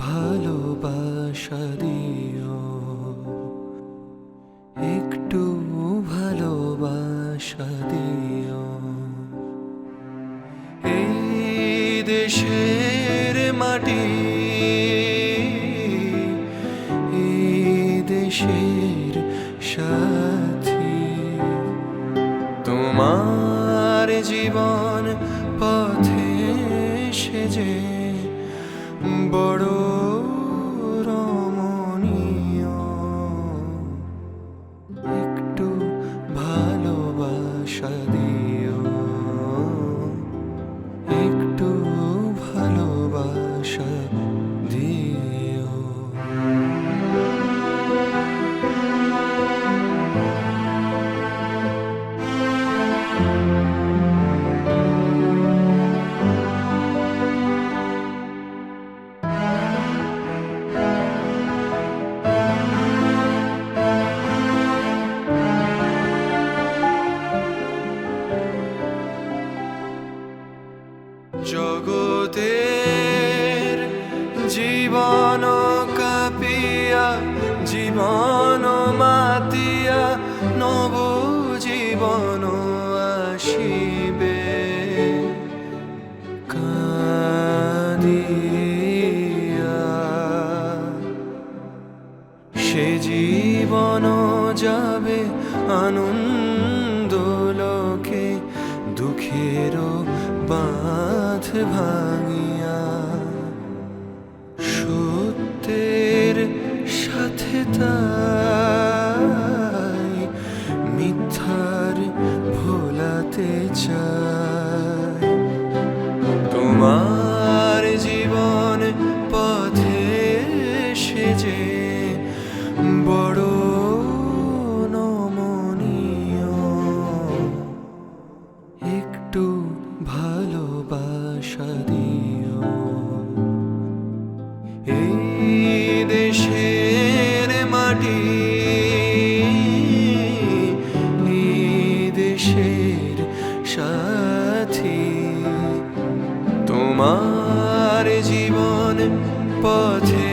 ভালোবাসা দিও। একটু ভালোবাসা দিও। এই দেশের মাটি, এই দেশের সাথী। তোমার জীবন পথে সে যে বড় জগতের জীবন কাপিয়া জীবন মাতিয়া নব জীবন আসিবে। সে জীবন যাবে আনন্দ দুঃখের বাঁধ ভাঙিয়া। সত্যের সাথে তাই মিথ্যার ভোলাতে চায় মাটি দেশের সাথী। তোমার জীবন পথে